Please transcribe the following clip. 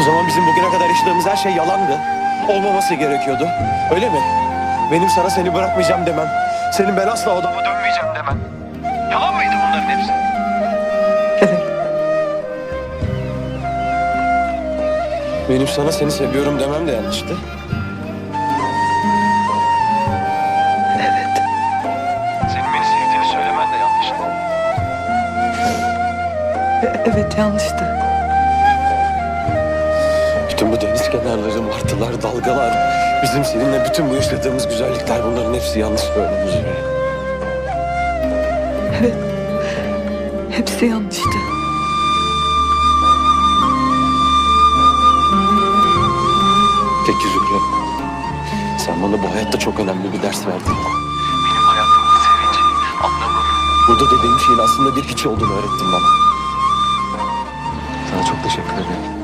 O zaman bizim bugüne kadar yaşadığımız her şey yalandı. Olmaması gerekiyordu. Öyle mi? Benim sana seni bırakmayacağım demem. Senin ben asla odama dönmeyeceğim demem. Yalan mıydı bunların hepsi? Evet. Benim sana seni seviyorum demem de yanlıştı. Evet. Senin beni sevdiğini söylemen de yanlıştı. Evet yanlıştı. Bütün bu deniz kenarları, martılar, dalgalar, bizim seninle bütün bu yaşadığımız güzellikler bunların hepsi yanlış böyle Müjde. Evet. Hepsi yanlıştı. Peki Zühre, sen bana bu hayatta çok önemli bir ders verdin. Benim hayatımın sevinci, anlamı, burada dediğim şeyin aslında bir hiç olduğunu öğrettin bana. Sana çok teşekkür ederim.